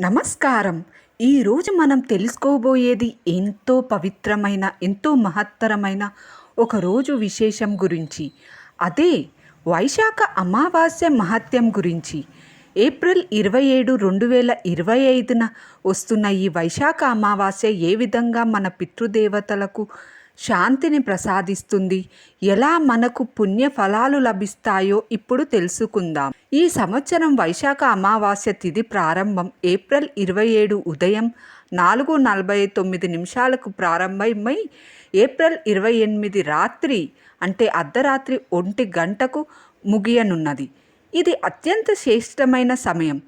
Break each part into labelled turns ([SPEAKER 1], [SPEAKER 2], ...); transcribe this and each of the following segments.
[SPEAKER 1] నమస్కారం. ఈరోజు మనం తెలుసుకోబోయేది ఎంతో పవిత్రమైన ఎంతో మహత్తరమైన ఒక రోజు విశేషం గురించి. అదే వైశాఖ అమావాస్య మహత్యం గురించి. ఏప్రిల్ ఇరవై ఏడు రెండు వేల ఇరవై ఐదున వస్తున్న ఈ వైశాఖ అమావాస్య ఏ విధంగా మన పితృదేవతలకు శాంతిని ప్రసాదిస్తుంది. ఎలా మనకు పుణ్య ఫలాలు లభిస్తాయో ఇప్పుడు తెలుసుకుందాం. ఈ సంవత్సరం వైశాఖ అమావాస్య తిథి ప్రారంభం ఏప్రిల్ ఇరవై ఏడు ఉదయం నాలుగు నలభై తొమ్మిది నిమిషాలకు ప్రారంభమై ఏప్రిల్ ఇరవై ఎనిమిది రాత్రి అంటే అర్ధరాత్రి ఒంటి గంటకు ముగియనున్నది. ఇది అత్యంత శ్రేష్టమైన సమయం.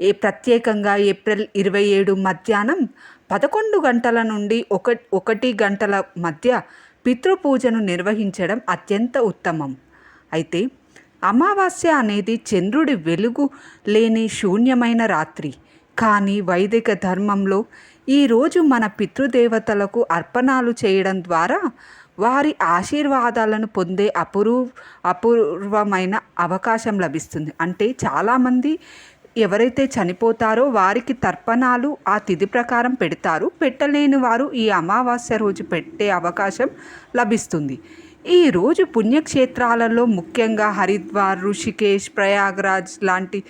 [SPEAKER 1] ఏ ప్రత్యేకంగా ఏప్రిల్ ఇరవై ఏడు మధ్యాహ్నం పదకొండు గంటల నుండి ఒక ఒకటి గంటల మధ్య పితృపూజను నిర్వహించడం అత్యంత ఉత్తమం. అయితే అమావాస్య అనేది చంద్రుడి వెలుగు లేని శూన్యమైన రాత్రి. కానీ వైదిక ధర్మంలో ఈరోజు మన పితృదేవతలకు అర్పణాలు చేయడం ద్వారా వారి ఆశీర్వాదాలను పొందే అపూర్వ అపూర్వమైన అవకాశం లభిస్తుంది. అంటే చాలామంది ఎవరైతే చనిపోతారో వారికి తర్పణాలు ఆ తిథి ప్రకారం పెడతారు. పెట్టలేని వారు ఈ అమావాస్య రోజు పెట్టే అవకాశం లభిస్తుంది. ఈ రోజు పుణ్యక్షేత్రాలలో ముఖ్యంగా హరిద్వార్ ఋషికేశ్ ప్రయాగ్రాజ్ లాంటి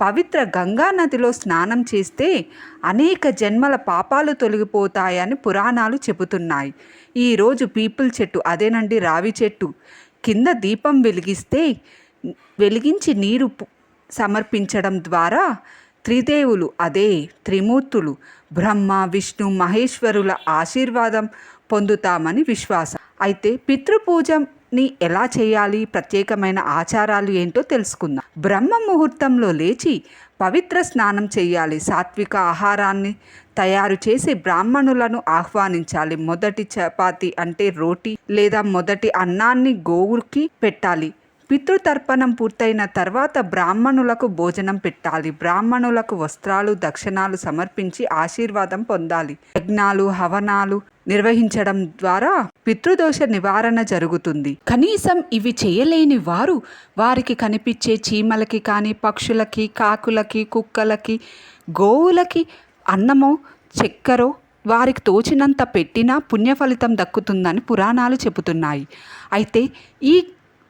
[SPEAKER 1] పవిత్ర గంగా నదిలో స్నానం చేస్తే అనేక జన్మల పాపాలు తొలగిపోతాయని పురాణాలు చెబుతున్నాయి. ఈరోజు పీపుల్ చెట్టు అదేనండి రావి చెట్టు. కింద దీపం వెలిగిస్తే వెలిగించి నీరు సమర్పించడం ద్వారా త్రిదేవులు అదే త్రిమూర్తులు బ్రహ్మ విష్ణు మహేశ్వరుల ఆశీర్వాదం పొందుతామని విశ్వాసం. అయితే పితృపూజని ఎలా చేయాలి? ప్రత్యేకమైన ఆచారాలు ఏంటో తెలుసుకుందాం. బ్రహ్మ ముహూర్తంలో లేచి పవిత్ర స్నానం చేయాలి. సాత్విక ఆహారాన్ని తయారు చేసి బ్రాహ్మణులను ఆహ్వానించాలి. మొదటి చపాతి అంటే రోటీ లేదా మొదటి అన్నాన్ని గోవుకి పెట్టాలి. పితృతర్పణం పూర్తయిన తర్వాత బ్రాహ్మణులకు భోజనం పెట్టాలి. బ్రాహ్మణులకు వస్త్రాలు దక్షిణాలు సమర్పించి ఆశీర్వాదం పొందాలి. యజ్ఞాలు హవనాలు నిర్వహించడం ద్వారా పితృదోష నివారణ జరుగుతుంది. కనీసం ఇవి చేయలేని వారు వారికి కనిపించే చీమలకి కానీ పక్షులకి కాకులకి కుక్కలకి గోవులకి అన్నమో చక్కెరో వారికి తోచినంత పెట్టినా పుణ్య ఫలితం దక్కుతుందని పురాణాలు చెబుతున్నాయి. అయితే ఈ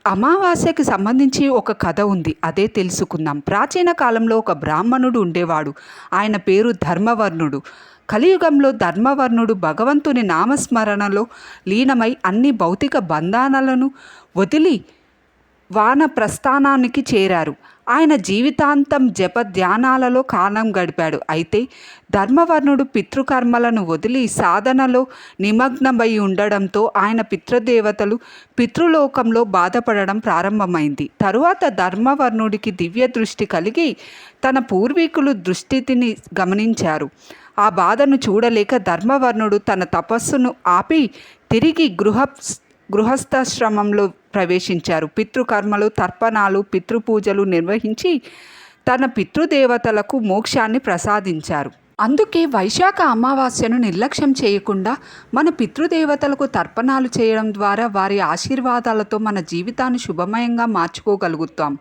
[SPEAKER 1] అమావాస్యకి సంబంధించి ఒక కథ ఉంది అదే తెలుసుకుందాం. ప్రాచీన కాలంలో ఒక బ్రాహ్మణుడు ఉండేవాడు. ఆయన పేరు ధర్మవర్ణుడు. కలియుగంలో ధర్మవర్ణుడు భగవంతుని నామస్మరణలో లీనమై అన్ని భౌతిక బంధానాలను వదిలి వాన ప్రస్థానానికి చేరారు. ఆయన జీవితాంతం జప ధ్యానాలలో కాలం గడిపాడు. అయితే ధర్మవర్ణుడు పితృకర్మలను వదిలి సాధనలో నిమగ్నమై ఉండడంతో ఆయన పితృదేవతలు పితృలోకంలో బాధపడడం ప్రారంభమైంది. తరువాత ధర్మవర్ణుడికి దివ్య దృష్టి కలిగి తన పూర్వీకులు దృష్టిని గమనించారు. ఆ బాధను చూడలేక ధర్మవర్ణుడు తన తపస్సును ఆపి తిరిగి గృహ గృహస్థాశ్రమంలో ప్రవేశించారు. పితృకర్మలు తర్పణాలు పితృపూజలు నిర్వహించి తన పితృదేవతలకు మోక్షాన్ని ప్రసాదించారు. అందుకే వైశాఖ అమావాస్యను నిర్లక్ష్యం చేయకుండా మన పితృదేవతలకు తర్పణాలు చేయడం ద్వారా వారి ఆశీర్వాదాలతో మన జీవితాన్ని శుభమయంగా మార్చుకోగలుగుతాం.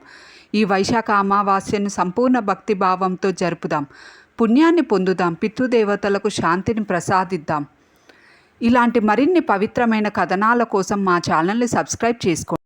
[SPEAKER 1] ఈ వైశాఖ అమావాస్యను సంపూర్ణ భక్తిభావంతో జరుపుదాం. పుణ్యాన్ని పొందుదాం. పితృదేవతలకు శాంతిని ప్రసాదిద్దాం. ఇలాంటి మరిన్ని పవిత్రమైన కథనాల కోసం మా ఛానల్ని సబ్స్క్రైబ్ చేసుకోండి.